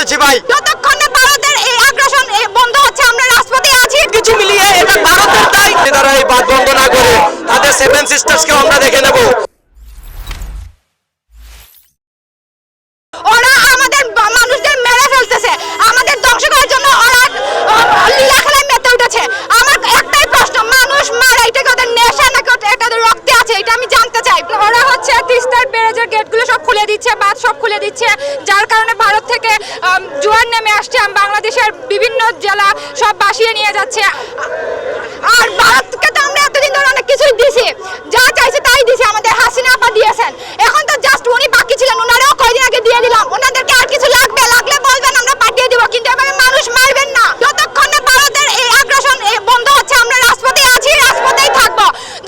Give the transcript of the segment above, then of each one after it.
করেছি ভাই। যতক্ষণ না ভারতের এই আগ্রাসন বন্ধ হচ্ছে আমরা রাজপথে আছি। কিছু মিলিয়ে এটা ভারতের যদি তারা এই বাদ বন্ধ না করে তাদের সেভেন সিস্টার্সকে আমরা দেখে নেব। ওরা আমাদের মানুষদের মেরে ফেলতেছে। আমাদের ধ্বংস করার জন্য ওরা লীলা খেলায় মেতে উঠেছে। আমার একটাই প্রশ্ন মানুষ মারা এটা ওদের নেশা নাকি ওটা- এটা রক্তে আছে? এটা আমি জানতে চাই। ওরা হচ্ছে তিস্তার ব্যারেজের গেটগুলো সব খুলে দিচ্ছে বাঁধ সব খুলে দিচ্ছে যার কারণে ভারত থেকে আম, জোয়ার নেমে আসছে বাংলাদেশের বিভিন্ন জেলা সব বাসিয়ে নিয়ে যাচ্ছে। আর ভারতকে তো আমরা এতদিন ধরে অনেক কিছুই দিছি যা চাইছে তাই দিছি আমাদের হাসিনা আপা দিয়েছেন এখন তো জাস্ট উনি বাকি ছিলেন ওনারাও কয়দিন আগে দিয়ে দিলাম ওনাদেরকে আর কিছু লাগবে লাগলে বলবেন আমরা পাঠিয়ে দিব কিন্তু এভাবে মানুষ মারবেন না যতক্ষণ না ভারতের এই আগ্রাসন এ বন্ধ হচ্ছে আমরা রাজপথে আছি রাজপথেই থাকব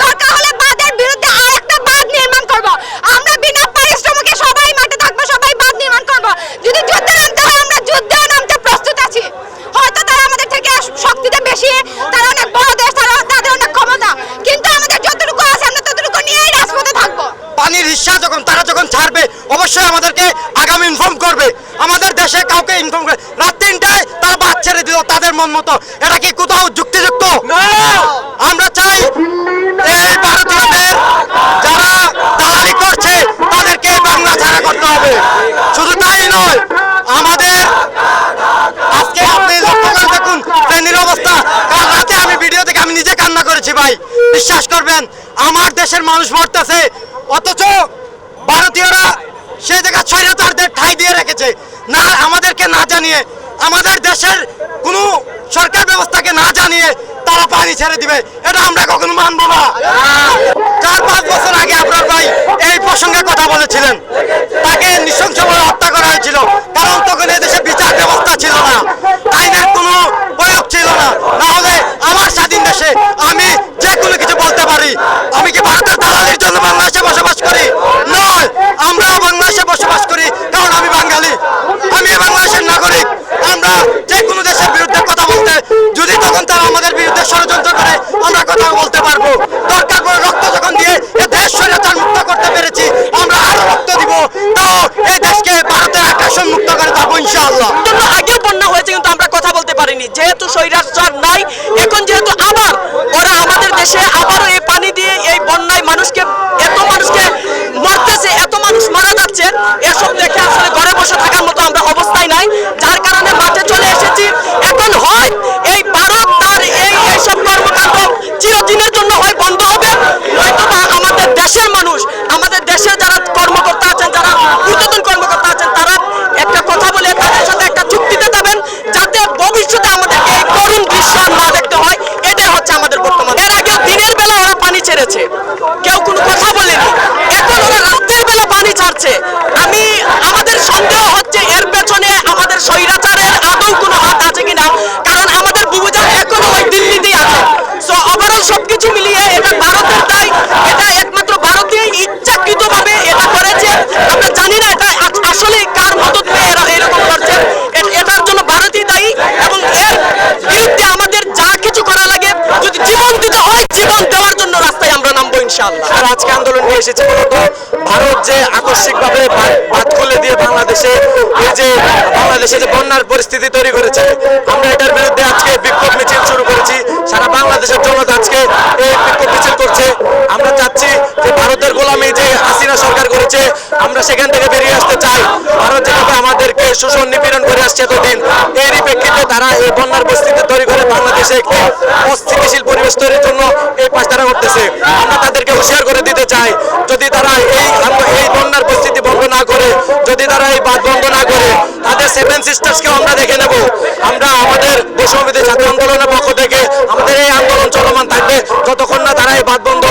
দরকার হলে বাঁধের বিরুদ্ধে আর একটা বাঁধ নির্মাণ করব আমরা বিনা পারিশ্রমিকে সবাই মাঠে থাকব সবাই বাঁধ নির্মাণ করব যদি যুদ্ধে নামতে হয় আমরা যুদ্ধেও নামতে প্রস্তুত আছি হয়তো তারা আমাদের থেকে শক্তিতে বেশি তারা অনেক বড় দেশ তারা তাদের অনেক ক্ষমতা কিন্তু আমাদের যতটুকু আছে আমরা ততটুকু নিয়েই রাজপথে থাকব পানির হিস্সা যখন তারা যখন ছাড়বে অবশ্যই আমাদেরকে আগামী ইনফর্ম করবে। আমাদের দেশে কাউকে ইনফর্ম করে রাত তিনটায় তারা বাদ ছেড়ে দিল তাদের মন মতো। এটা কি কোথাও যুক্তিযুক্ত? আমরা চাই এই ভারতীয়দের যারা দালালি করছে তাদেরকে বাংলা ছাড়া করতে হবে। শুধু তাই নয় আমাদের আজকে আপনি লক্ষ্য করে দেখুন ট্রেনের অবস্থা। কাল রাতে আমি ভিডিও থেকে আমি নিজে কান্না করেছি ভাই। বিশ্বাস করবেন আমার দেশের মানুষ মরতেছে। অথচ ভারতীয়রা সেই জায়গা স্বৈরাচারদের ঠাই দিয়ে রেখেছে। না, আমাদেরকে না জানিয়ে, আমাদের দেশের কোনো সরকার ব্যবস্থাকে না জানিয়ে তারা পানি ছেড়ে দিবে, এটা আমরা কখনো মানবো না। চার পাঁচ বছর আগে আপনার ভাই এই প্রসঙ্গে কথা বলেছিলেন। তাকে নৃশংসভাবে হত্যা করা হয়েছিল, কারণ তখন এদেশে বিচার ব্যবস্থা ছিল না। আইনের কোনো প্রয়োগ ছিল না। না হলে আমার স্বাধীন দেশে আমি যে কোনো কিছু বলতে পারি আমি কি ভারতের দালালির জন্য বাংলাদেশে বসবাস করি নয় আমরা বাংলাদেশে বসবাস করি কারণ আমি বাঙালি আমি বাংলাদেশের নাগরিক আমরা যে কোনো দেশের বিরুদ্ধে কথা বলতে যদি তখন তারা আমাদের বিরুদ্ধে ষড়যন্ত্র করে আমরা কথা বলতে পারব। দরকার করে রক্ত যখন দিয়ে এ দেশ স্বৈরাচার মুক্ত করতে পেরেছি। আমরা আরও রক্ত দিব। তো এই দেশকে ভারতের আগ্রাসন মুক্ত করে পাবো ইনশাআল্লাহ। আগেও বন্যা হয়েছে, কিন্তু আমরা কথা বলতে পারিনি। যেহেতু স্বৈরাচার নাই, এখন যেহেতু আবার ওরা আমাদের দেশে আবারও এই পানি দিয়ে এই বন্যায় মানুষকে মরতেছে এত মানুষ মারা যাচ্ছে এসব দেখে আসলে ঘরে বসে থাকার মতো আমরা অবস্থায় নাই যার কারণে মাঠে চলে এসেছি এখন হয় এই ভারত তার এই এইসব কর্মকাণ্ড চিরদিনের জন্য হয় বন্ধ হবে নয়তো বা আমাদের দেশের মানুষ, আমাদের দেশের যারা কর্মকর্তা আছেন, যারা ঊর্ধ্বতন কর্মকর্তা আছেন, তারা একটা কথা বলে তাদের সাথে একটা চুক্তিতে যাবেন, যাতে ভবিষ্যতে আমাদেরকে এই করুণ দৃশ্য না দেখতে হয়। এটাই হচ্ছে আমাদের বর্তমান। এর আগে দিনের বেলা ওরা পানি ছেড়েছে। কেউ কোনো কথা বলেনি। এখন ওরা রাতের বেলা পানি ছাড়ছে আমি আমাদের সন্দেহ হচ্ছে এর পেছনে আমাদের স্বৈরাচারের আদৌ কোনো হাত আছে কিনা কারণ আমাদের বুবুজান এখনও ওই দিল্লিতেই আছে সো ওভারঅল সবকিছু মিলিয়ে এটা ভারতের দায় এটা একমাত্র ভারতীয় ইচ্ছাকৃতভাবে এটা করেছে আমরা জানি না এটা আস- আসলে কার মদত পেয়ে এরা এরকম করছে এ- এটার জন্য ভারতই দায়ী এবং এর বিরুদ্ধে আমাদের যা কিছু করা লাগে যদি জীবন দিতে হয় জীবন দেওয়ার জন্য রাস্তায় আমরা নামবো ইনশাআল্লাহ। আর আজকে আন্দোলন নিয়ে এসেছে মূলত ভারত যে আকস্মিকভাবে বাঁধ খুলে দিয়ে বাংলাদেশে এই যে বাংলাদেশে যে বন্যার পরিস্থিতি তৈরি করেছে, আমরা এটার বিরুদ্ধে আজকে বিক্ষোভ মিছিল শুরু করেছি। সারা বাংলাদেশের জনতা আজকে এই বিক্ষোভ মিছিল করছে। আমরা চাচ্ছি যে ভারতের গোলামি যে হাসিনা সরকার করেছে, আমরা সেখান থেকে বেরিয়ে আসতে চাই। ভারত যেভাবে আমাদেরকে শোষণ নিপীড়ন করে আসছে এতদিন, এরই প্রেক্ষিতে তারা এই বন্যার পরিস্থিতি তৈরি করে বাংলাদেশে একটি অস্থিতিশীল পরিবেশ তৈরির জন্য এই পাশ তারা করতেছে। আমরা তাদেরকে হুঁশিয়ার করে দিতে চাই, যদি তারা এই এই বন্যার পরিস্থিতি বন্ধ না করে, যদি তারা এই বাদ বন্ধ না করে, তাদের সেভেন সিস্টার্সকে আমরা দেখে নেব। আমরা আমাদের বৈষম্যবিধি ছাত্র আন্দোলনের পক্ষ থেকে আমাদের এই আন্দোলন চলমান থাকবে। যতক্ষণ না তারা এই বাদ বন্ধ